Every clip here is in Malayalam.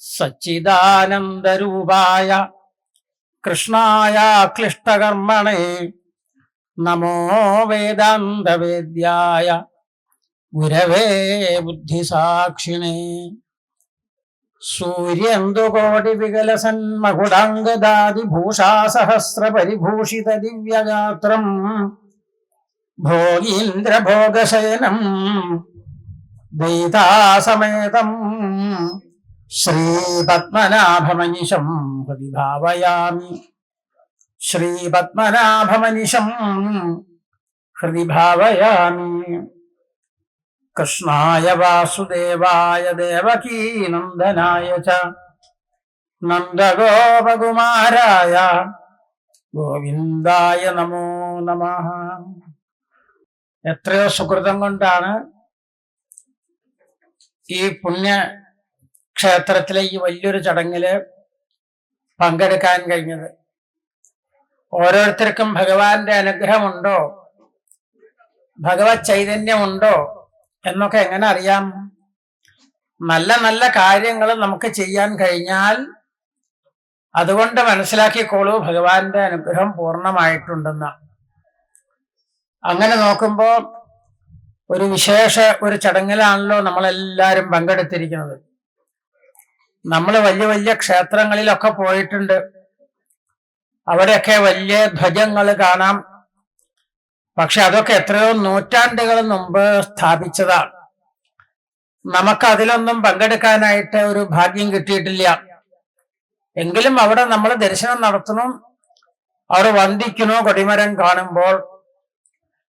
സച്ചിദാനന്ദരൂപായ കൃഷ്ണായ ക്ലിഷ്ടകർമ്മണേ. നമോ വേദാന്തവേദ്യായ ഗുരവേ ബുദ്ധിസാക്ഷിണേ സൂര്യന്തുകോടി വികലസൻ മകുടാംഗദാദിഭൂഷാസഹസ്ര പരിഭൂഷിത ദിവ്യഗാത്രം ഭോഗീന്ദ്രഭോഗശയനം ദൈതാസമേതം ശ്രീപത്മനാഭമനിശം ഹൃദി ഭാവയാമി ശ്രീപത്മനാഭമനിശം ഹൃദി ഭാവയാമി കൃഷ്ണായ വാസുദേവായ ദേവകീനന്ദനായ ച. നന്ദഗോപകുമാരായ ഗോവിന്ദായ നമോ നമ. എത്രയോ സുഹൃതം കൊണ്ടാണ് ഈ പുണ്യ ക്ഷേത്രത്തിലെ ഈ വലിയൊരു ചടങ്ങിൽ പങ്കെടുക്കാൻ കഴിഞ്ഞത്. ഓരോരുത്തർക്കും ഭഗവാന്റെ അനുഗ്രഹമുണ്ടോ? ഭഗവത് ചൈതന്യമുണ്ടോ? എന്നൊക്കെ എങ്ങനെ അറിയാം? നല്ല നല്ല കാര്യങ്ങൾ നമുക്ക് ചെയ്യാൻ കഴിഞ്ഞാൽ അതുകൊണ്ട് മനസ്സിലാക്കിക്കോളൂ ഭഗവാന്റെ അനുഗ്രഹം പൂർണമായിട്ടുണ്ടെന്ന്. അങ്ങനെ നോക്കുമ്പോൾ ഒരു വിശേഷ ഒരു ചടങ്ങിലാണല്ലോ നമ്മളെല്ലാവരും പങ്കെടുത്തിരിക്കുന്നത്. നമ്മൾ വലിയ വലിയ ക്ഷേത്രങ്ങളിലൊക്കെ പോയിട്ടുണ്ട്. അവിടെയൊക്കെ വലിയ ധ്വജങ്ങൾ കാണാം. പക്ഷെ അതൊക്കെ എത്രയോ നൂറ്റാണ്ടുകൾ മുമ്പ് സ്ഥാപിച്ചതാണ് നമുക്ക് അതിലൊന്നും പങ്കെടുക്കാനായിട്ട് ഒരു ഭാഗ്യം കിട്ടിയിട്ടില്ല. എങ്കിലും അവിടെ നമ്മൾ ദർശനം നടത്തണം. അവർ വന്ദിക്കണോ കൊടിമരം കാണുമ്പോൾ.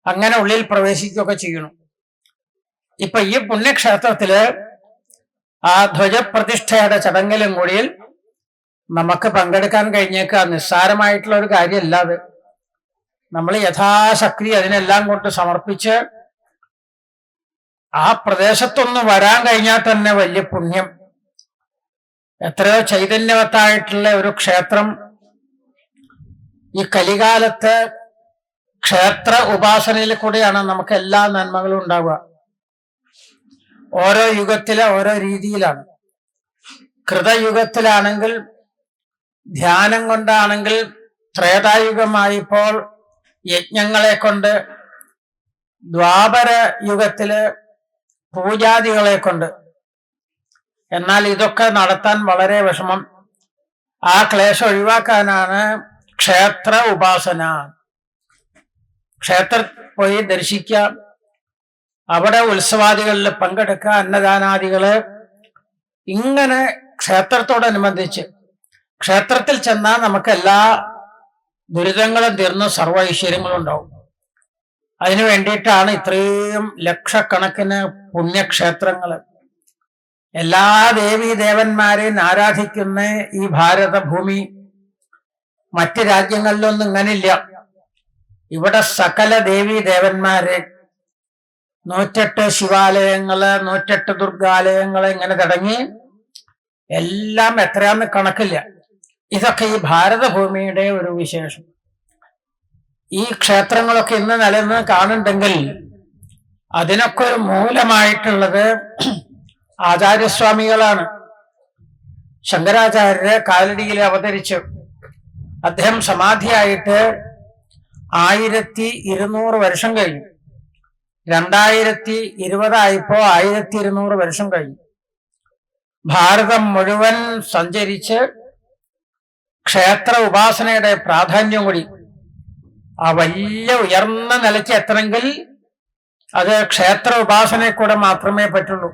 അങ്ങനെ ഉള്ളിൽ പ്രവേശിക്കുകയൊക്കെ ചെയ്യണം ഇപ്പൊ ഈ പുണ്യക്ഷേത്രത്തിൽ ആ ധ്വജപ്രതിഷ്ഠയുടെ ചടങ്ങിലും കൂടിയിൽ നമുക്ക് പങ്കെടുക്കാൻ കഴിഞ്ഞേക്കുക. നിസ്സാരമായിട്ടുള്ള ഒരു കാര്യമല്ല അത്. നമ്മൾ യഥാശക്തി അതിനെല്ലാം കൊണ്ട് സമർപ്പിച്ച് ആ പ്രദേശത്തൊന്ന് വരാൻ കഴിഞ്ഞാൽ തന്നെ വലിയ പുണ്യം. എത്രയോ ചൈതന്യവത്തായിട്ടുള്ള ഒരു ക്ഷേത്രം. ഈ കലികാലത്ത് ക്ഷേത്ര ഉപാസനയിൽ കൂടെയാണ് നമുക്ക് എല്ലാ നന്മകളും ഉണ്ടാവുക. ഓരോ യുഗത്തിലെ ഓരോ രീതിയിലാണ്. കൃതയുഗത്തിലാണെങ്കിൽ ധ്യാനം കൊണ്ടാണെങ്കിൽ ത്രേതായുഗമായിപ്പോൾ യജ്ഞങ്ങളെ കൊണ്ട് ദ്വാപര യുഗത്തിൽ പൂജാദികളെ കൊണ്ട്. എന്നാൽ ഇതൊക്കെ നടത്താൻ വളരെ വിഷമം. ആ ക്ലേശം ഒഴിവാക്കാനാണ് ക്ഷേത്ര ഉപാസന. ക്ഷേത്ര പോയി ദർശിക്കുക. അവിടെ ഉത്സവാദികളിൽ പങ്കെടുക്കുക അന്നദാനാദികൾ ഇങ്ങനെ ക്ഷേത്രത്തോടനുബന്ധിച്ച് ക്ഷേത്രത്തിൽ ചെന്നാൽ നമുക്ക് എല്ലാ ദുരിതങ്ങളും തീർന്ന് സർവ ഐശ്വര്യങ്ങളും ഉണ്ടാവും. അതിനു വേണ്ടിയിട്ടാണ് ഇത്രയും ലക്ഷക്കണക്കിന് പുണ്യക്ഷേത്രങ്ങൾ എല്ലാ ദേവീ ദേവന്മാരെയും ആരാധിക്കുന്ന ഈ ഭാരതഭൂമി മറ്റ് രാജ്യങ്ങളിലൊന്നും ഇങ്ങനില്ല. ഇവിടെ സകല ദേവീ ദേവന്മാരെ നൂറ്റെട്ട് ശിവാലയങ്ങൾ നൂറ്റെട്ട് ദുർഗാലയങ്ങൾ ഇങ്ങനെ തുടങ്ങി എല്ലാം എത്രയാന്ന് കണക്കില്ല. ഇതൊക്കെ ഈ ഭാരതഭൂമിയുടെ ഒരു വിശേഷം. ഈ ക്ഷേത്രങ്ങളൊക്കെ ഇന്ന് നിലനിന്ന് കാണുന്നുണ്ടെങ്കിൽ അതിനൊക്കെ ഒരു മൂലമായിട്ടുള്ളത് ആചാര്യസ്വാമികളാണ്. ശങ്കരാചാര്യരെ കാലടിയിൽ അവതരിച്ചു അദ്ദേഹം സമാധിയായിട്ട് ആയിരത്തി ഇരുന്നൂറ് വർഷം കഴിഞ്ഞു. രണ്ടായിരത്തി ഇരുപതായപ്പോ ആയിരത്തി ഇരുന്നൂറ് വർഷം കഴിഞ്ഞു. ഭാരതം മുഴുവൻ സഞ്ചരിച്ച് ക്ഷേത്ര ഉപാസനയുടെ പ്രാധാന്യം കൂടി. ആ വലിയ ഉയർന്ന നിലയ്ക്ക് എത്തണമെങ്കിൽ അത് ക്ഷേത്ര ഉപാസനയെ മാത്രമേ പറ്റുള്ളൂ.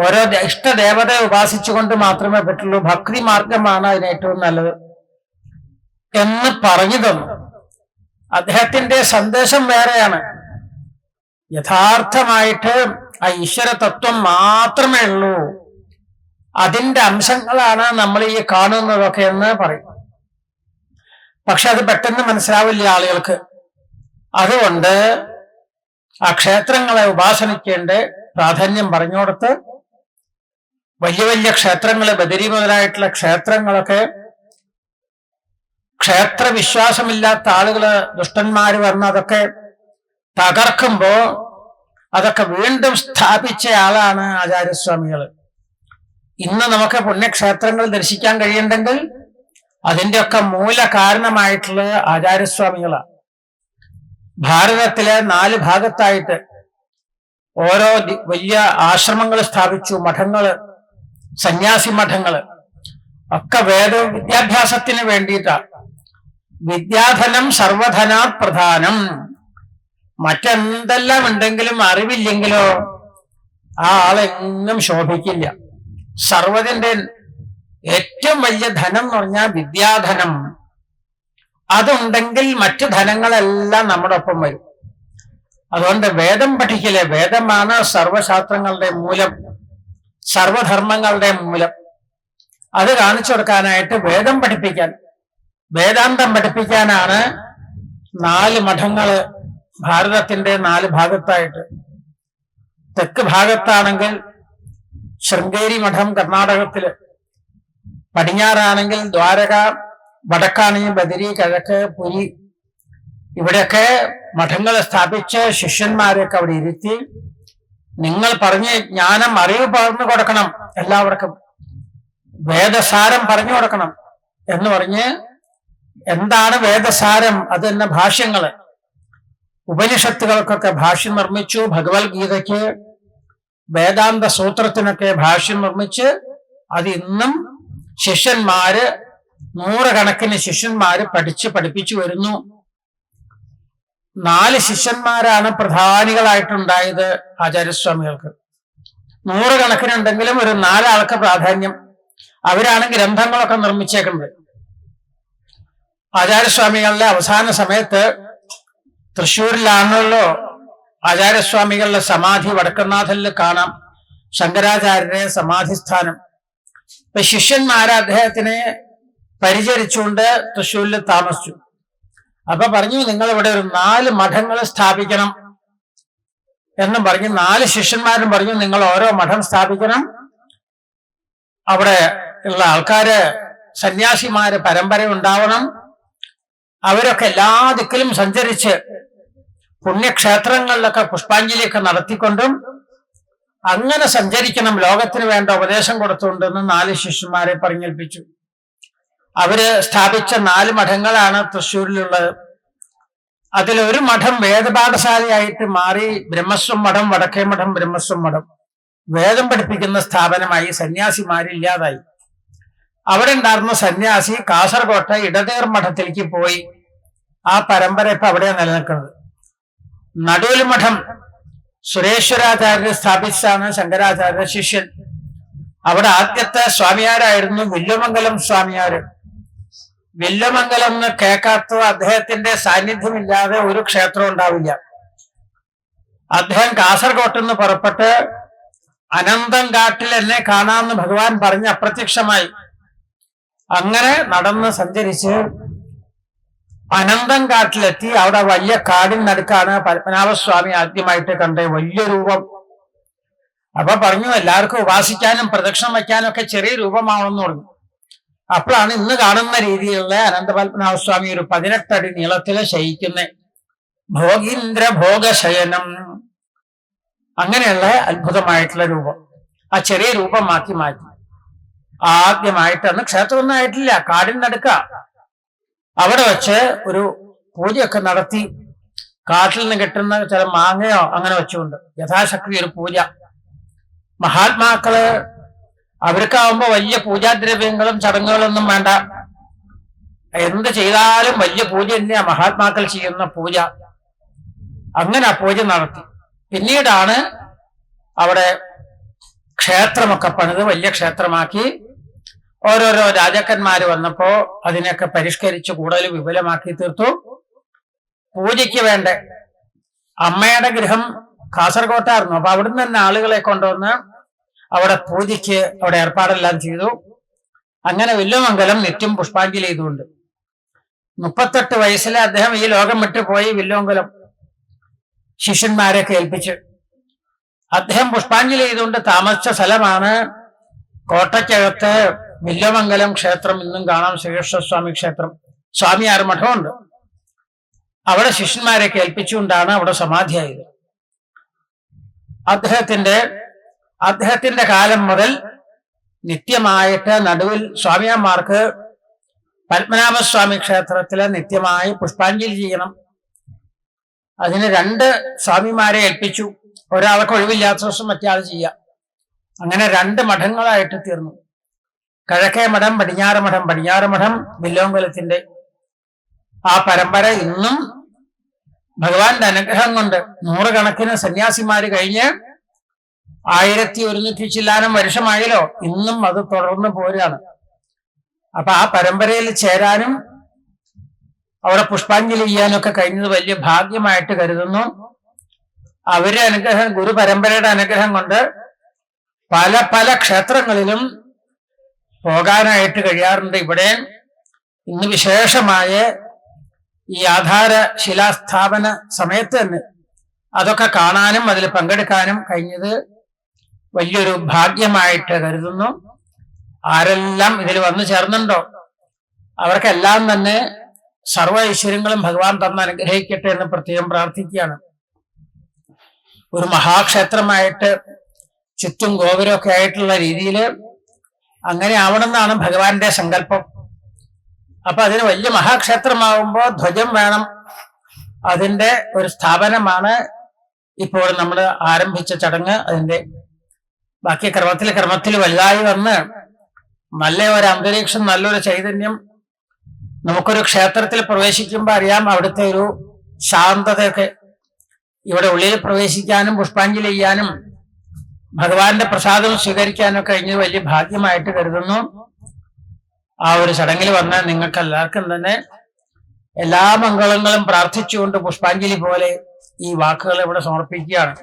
ഓരോ ഇഷ്ടദേവതയെ ഉപാസിച്ചുകൊണ്ട് മാത്രമേ പറ്റുള്ളൂ. ഭക്തി മാർഗമാണ് അതിന് ഏറ്റവും നല്ലത്. എന്ന് പറഞ്ഞു തന്നു അദ്ദേഹത്തിന്റെ സന്ദേശം വേറെയാണ്. യഥാർത്ഥമായിട്ട് ആ ഈശ്വര തത്വം മാത്രമേ ഉള്ളൂ. അതിന്റെ അംശങ്ങളാണ് നമ്മൾ ഈ കാണുന്നതൊക്കെ എന്ന് പറയും പക്ഷെ അത് പെട്ടെന്ന് മനസ്സിലാവില്ല ആളുകൾക്ക്. അതുകൊണ്ട് ആ ക്ഷേത്രങ്ങളെ ഉപാസനിക്കേണ്ട പ്രാധാന്യം പറഞ്ഞുകൊടുത്ത് വലിയ വലിയ ക്ഷേത്രങ്ങൾ ബദരി മുതലായിട്ടുള്ള ക്ഷേത്രങ്ങളൊക്കെ ക്ഷേത്ര വിശ്വാസമില്ലാത്ത ആളുകൾ ദുഷ്ടന്മാര് വന്ന് അതൊക്കെ തകർക്കുമ്പോ അതൊക്കെ വീണ്ടും സ്ഥാപിച്ച ആളാണ് ആചാര്യസ്വാമികൾ ഇന്ന് നമുക്ക് പുണ്യക്ഷേത്രങ്ങൾ ദർശിക്കാൻ കഴിയുന്നുണ്ടെങ്കിൽ അതിന്റെയൊക്കെ മൂല കാരണമായിട്ടുള്ളത് ആചാര്യസ്വാമികളാണ് ഭാരതത്തിലെ നാല് ഭാഗത്തായിട്ട് ഓരോ വലിയ ആശ്രമങ്ങൾ സ്ഥാപിച്ചു മഠങ്ങൾ സന്യാസി മഠങ്ങൾ. ഒക്കെ വേദ വിദ്യാഭ്യാസത്തിന് വേണ്ടിയിട്ടാണ് വിദ്യാധനം സർവധനാ പ്രധാനം. മറ്റെന്തെല്ലാം ഉണ്ടെങ്കിലും അറിവില്ലെങ്കിലോ ആ ആളെങ്ങും ശോഭിക്കില്ല. സർവതിന്റെ ഏറ്റവും വലിയ ധനം എന്ന് പറഞ്ഞാൽ വിദ്യാധനം. അതുണ്ടെങ്കിൽ മറ്റു ധനങ്ങളെല്ലാം നമ്മുടെ ഒപ്പം വരും. അതുകൊണ്ട് വേദം പഠിക്കലേ വേദമാണ് സർവശാസ്ത്രങ്ങളുടെ മൂലം സർവധർമ്മങ്ങളുടെ മൂലം. അത് കാണിച്ചു കൊടുക്കാനായിട്ട് വേദം പഠിപ്പിക്കാൻ വേദാന്തം പഠിപ്പിക്കാനാണ് നാല് മഠങ്ങൾ ഭാരതത്തിന്റെ നാല് ഭാഗത്തായിട്ട്. തെക്ക് ഭാഗത്താണെങ്കിൽ ശൃംഗേരി മഠം കർണാടകത്തിൽ പടിഞ്ഞാറാണെങ്കിൽ ദ്വാരക വടക്കാണെങ്കിൽ ബദരി കിഴക്ക് പുരി. ഇവിടെയൊക്കെ മഠങ്ങൾ സ്ഥാപിച്ച് ശിഷ്യന്മാരെയൊക്കെ അവിടെ ഇരുത്തി നിങ്ങൾ പറഞ്ഞ് ജ്ഞാനം അറിവ് പകർന്നു കൊടുക്കണം എല്ലാവർക്കും. വേദസാരം പറഞ്ഞു കൊടുക്കണം എന്ന് പറഞ്ഞ് എന്താണ് വേദസാരം? അത് തന്നെ ഭാഷ്യങ്ങൾ. ഉപനിഷത്തുകൾക്കൊക്കെ ഭാഷ്യം നിർമ്മിച്ചു ഭഗവത്ഗീതയ്ക്ക് വേദാന്ത സൂത്രത്തിനൊക്കെ ഭാഷ്യം നിർമ്മിച്ച് അത് ഇന്നും ശിഷ്യന്മാര് നൂറുകണക്കിന് ശിഷ്യന്മാര് പഠിച്ച് പഠിപ്പിച്ചു വരുന്നു. നാല് ശിഷ്യന്മാരാണ് പ്രധാനികളായിട്ടുണ്ടായത് ആചാര്യസ്വാമികൾക്ക്. നൂറുകണക്കിനുണ്ടെങ്കിലും ഒരു നാലാൾക്ക് പ്രാധാന്യം. അവരാണ് ഗ്രന്ഥങ്ങളൊക്കെ നിർമ്മിച്ചേക്കുന്നത്. ആചാര്യസ്വാമികളുടെ അവസാന സമയത്ത് തൃശ്ശൂരിലാണല്ലോ ആചാര്യസ്വാമികളുടെ സമാധി വടക്കനാഥനിൽ കാണാം. ശങ്കരാചാര്യരെ സമാധിസ്ഥാനം. ഇപ്പൊ ശിഷ്യന്മാരെ അദ്ദേഹത്തിനെ പരിചരിച്ചുകൊണ്ട് തൃശ്ശൂരിൽ താമസിച്ചു. അപ്പൊ പറഞ്ഞു നിങ്ങൾ ഇവിടെ ഒരു നാല് മഠങ്ങൾ സ്ഥാപിക്കണം എന്നും പറഞ്ഞു. നാല് ശിഷ്യന്മാരും പറഞ്ഞു നിങ്ങൾ ഓരോ മഠം സ്ഥാപിക്കണം. അവിടെ ഉള്ള ആൾക്കാര് സന്യാസിമാര് പരമ്പര ഉണ്ടാവണം. അവരൊക്കെ എല്ലാ ദിക്കിലും സഞ്ചരിച്ച് പുണ്യക്ഷേത്രങ്ങളിലൊക്കെ പുഷ്പാഞ്ജലിയൊക്കെ നടത്തിക്കൊണ്ടും അങ്ങനെ സഞ്ചരിക്കണം ലോകത്തിന് വേണ്ട ഉപദേശം കൊടുത്തുകൊണ്ടെന്ന് നാല് ശിഷ്യന്മാരെ പറഞ്ഞേൽപ്പിച്ചു. അവർ സ്ഥാപിച്ച നാല് മഠങ്ങളാണ് തൃശ്ശൂരിലുള്ളത്. അതിലൊരു മഠം വേദപാഠശാലയായിട്ട് മാറി ബ്രഹ്മസ്വം മഠം വടക്കേ മഠം ബ്രഹ്മസ്വം മഠം. വേദം പഠിപ്പിക്കുന്ന സ്ഥാപനമായി സന്യാസിമാരില്ലാതായി. അവിടെ ഉണ്ടായിരുന്ന സന്യാസി കാസർകോട്ടെ ഇടതേർ മഠത്തിലേക്ക് പോയി ആ പരമ്പര ഇപ്പൊ അവിടെ നിലനിൽക്കുന്നത്. നടുവിൽ മഠം സുരേശ്വരാചാര്യർ സ്ഥാപിച്ചാണ് ശങ്കരാചാര്യ ശിഷ്യൻ. അവിടെ ആദ്യത്തെ സ്വാമിയാരായിരുന്നു വില്ലുമംഗലം സ്വാമിയാര്. വില്ലുമംഗലം എന്ന് കേൾക്കാത്ത അദ്ദേഹത്തിന്റെ സാന്നിധ്യമില്ലാതെ ഒരു ക്ഷേത്രം ഉണ്ടാവില്ല. അദ്ദേഹം കാസർകോട്ട് നിന്ന് പുറപ്പെട്ട് അനന്തം കാട്ടിൽ എന്നെ കാണാമെന്ന് ഭഗവാൻ പറഞ്ഞ് അപ്രത്യക്ഷമായി. അങ്ങനെ നടന്ന് സഞ്ചരിച്ച് അനന്തം കാട്ടിലെത്തി അവിടെ വലിയ കാടിനടുക്കാണ് പത്മനാഭസ്വാമി ആദ്യമായിട്ട് കണ്ട വലിയ രൂപം. അപ്പൊ പറഞ്ഞു എല്ലാവർക്കും ഉപാസിക്കാനും പ്രദക്ഷിണം വയ്ക്കാനും ഒക്കെ ചെറിയ രൂപമാണെന്ന് പറഞ്ഞു. അപ്പോഴാണ് ഇന്ന് കാണുന്ന രീതിയിലുള്ള അനന്തപത്മനാഭസ്വാമി ഒരു പതിനെട്ടടി നീളത്തിൽ ശയിക്കുന്ന. ഭോഗീന്ദ്ര ഭോഗശയനം അങ്ങനെയുള്ള അത്ഭുതമായിട്ടുള്ള രൂപം. ആ ചെറിയ രൂപം മാറ്റി ആദ്യമായിട്ടന്ന് ക്ഷേത്രമൊന്നും ആയിട്ടില്ല. കാടിനടുക്ക അവിടെ വെച്ച് ഒരു പൂജയൊക്കെ നടത്തി കാട്ടിൽ നിന്ന് കിട്ടുന്ന ചില മാങ്ങയോ അങ്ങനെ വെച്ചുകൊണ്ട് യഥാശക്തി ഒരു പൂജ. മഹാത്മാക്കൾ അവർക്കാവുമ്പോ വലിയ പൂജാദ്രവ്യങ്ങളും ചടങ്ങുകളൊന്നും വേണ്ട. എന്ത് ചെയ്താലും വലിയ പൂജ തന്നെയാ മഹാത്മാക്കൾ ചെയ്യുന്ന പൂജ. അങ്ങനെ ആ പൂജ നടത്തി. പിന്നീടാണ് അവിടെ ക്ഷേത്രമൊക്കെ പണിത് വലിയ ക്ഷേത്രമാക്കി ഓരോരോ രാജാക്കന്മാര് വന്നപ്പോ അതിനൊക്കെ പരിഷ്കരിച്ച് കൂടുതൽ വിപുലമാക്കി തീർത്തു. പൂജയ്ക്ക് വേണ്ട അമ്മയുടെ ഗൃഹം കാസർകോട്ടായിരുന്നു അപ്പൊ അവിടുന്ന് തന്നെ ആളുകളെ കൊണ്ടുവന്ന് അവിടെ പൂജയ്ക്ക് അവിടെ ഏർപ്പാടെല്ലാം ചെയ്തു. അങ്ങനെ വില്ലുമംഗലം നിത്യം പുഷ്പാഞ്ജലി ചെയ്തുകൊണ്ട്. മുപ്പത്തെട്ട് വയസ്സിലെ അദ്ദേഹം ഈ ലോകം വിട്ടുപോയി വില്ലുമംഗലം ശിഷ്യന്മാരെ കേൾപ്പിച്ച് അദ്ദേഹം പുഷ്പാഞ്ജലി ചെയ്തുകൊണ്ട് താമസിച്ച സ്ഥലമാണ് കോട്ടയ്ക്കകത്ത് വില്ലമംഗലം ക്ഷേത്രം ഇന്നും കാണാം. ശ്രീകൃഷ്ണസ്വാമി ക്ഷേത്രം. സ്വാമി ആറ് മഠമുണ്ട് അവിടെ ശിഷ്യന്മാരെ കേൾപ്പിച്ചുകൊണ്ടാണ് അവിടെ സമാധിയായത്. അദ്ദേഹത്തിന്റെ അദ്ദേഹത്തിന്റെ കാലം മുതൽ നിത്യമായിട്ട് നടുവിൽ സ്വാമിയന്മാർക്ക് പത്മനാഭസ്വാമി ക്ഷേത്രത്തിൽ നിത്യമായി പുഷ്പാഞ്ജലി ചെയ്യണം. അതിന് രണ്ട് സ്വാമിമാരെ ഏൽപ്പിച്ചു. ഒരാൾക്ക് ഒഴിവില്ലാത്ത ദിവസം മറ്റേ ചെയ്യാം. അങ്ങനെ രണ്ട് മഠങ്ങളായിട്ട് തീർന്നു. കിഴക്കേ മഠം പടിഞ്ഞാറ് മഠം പടിഞ്ഞാറ് മഠം വില്ലോങ്കുലത്തിന്റെ ആ പരമ്പര ഇന്നും ഭഗവാന്റെ അനുഗ്രഹം കൊണ്ട് നൂറുകണക്കിന് സന്യാസിമാര് കഴിഞ്ഞ് ആയിരത്തി ഒരുന്നൂറ്റി ചില്ലാനം വർഷമായല്ലോ ഇന്നും അത് തുടർന്ന് പോരാണ് അപ്പൊ ആ പരമ്പരയിൽ ചേരാനും അവിടെ പുഷ്പാഞ്ജലി ചെയ്യാനൊക്കെ കഴിഞ്ഞത് വലിയ ഭാഗ്യമായിട്ട് കരുതുന്നു. അവരുടെ അനുഗ്രഹം ഗുരു പരമ്പരയുടെ അനുഗ്രഹം കൊണ്ട് പല പല ക്ഷേത്രങ്ങളിലും പോകാനായിട്ട് കഴിയാറുണ്ട്. ഇവിടെ ഇന്ന് വിശേഷമായ ഈ ആധാര ശിലാസ്ഥാപന സമയത്ത് തന്നെ അതൊക്കെ കാണാനും അതിൽ പങ്കെടുക്കാനും കഴിഞ്ഞത് വലിയൊരു ഭാഗ്യമായിട്ട് കരുതുന്നു. ആരെല്ലാം ഇതിൽ വന്നു ചേർന്നുണ്ടോ? അവർക്കെല്ലാം തന്നെ സർവ ഐശ്വര്യങ്ങളും ഭഗവാൻ തന്ന് അനുഗ്രഹിക്കട്ടെ എന്ന് പ്രത്യേകം പ്രാർത്ഥിക്കുകയാണ്. ഒരു മഹാക്ഷേത്രമായിട്ട് ചുറ്റും ഗോപുരമൊക്കെ ആയിട്ടുള്ള രീതിയിൽ അങ്ങനെ ആവണമെന്നാണ് ഭഗവാന്റെ സങ്കല്പം. അപ്പൊ അതിന് വലിയ മഹാക്ഷേത്രമാവുമ്പോൾ ധ്വജം വേണം. അതിന്റെ ഒരു സ്ഥാപനമാണ് ഇപ്പോൾ നമ്മൾ ആരംഭിച്ച ചടങ്ങ് അതിന്റെ. ബാക്കി ക്രമത്തിൽ ക്രമത്തിൽ വലുതായി വന്ന് നല്ല ഒരു അന്തരീക്ഷം നല്ലൊരു ചൈതന്യം നമുക്കൊരു ക്ഷേത്രത്തിൽ പ്രവേശിക്കുമ്പോൾ അറിയാം അവിടുത്തെ ഒരു ശാന്തതയൊക്കെ. ഇവിടെ ഉള്ളിൽ പ്രവേശിക്കാനും പുഷ്പാഞ്ജലി ചെയ്യാനും ഭഗവാന്റെ പ്രസാദം സ്വീകരിക്കാനൊക്കെ കഴിഞ്ഞത് വലിയ ഭാഗ്യമായിട്ട് കരുതുന്നു. ആ ഒരു ചടങ്ങിൽ വന്ന നിങ്ങൾക്ക് എല്ലാവർക്കും തന്നെ എല്ലാ മംഗളങ്ങളും പ്രാർത്ഥിച്ചുകൊണ്ട് പുഷ്പാഞ്ജലി പോലെ ഈ വാക്കുകൾ ഇവിടെ സമർപ്പിക്കുകയാണ്.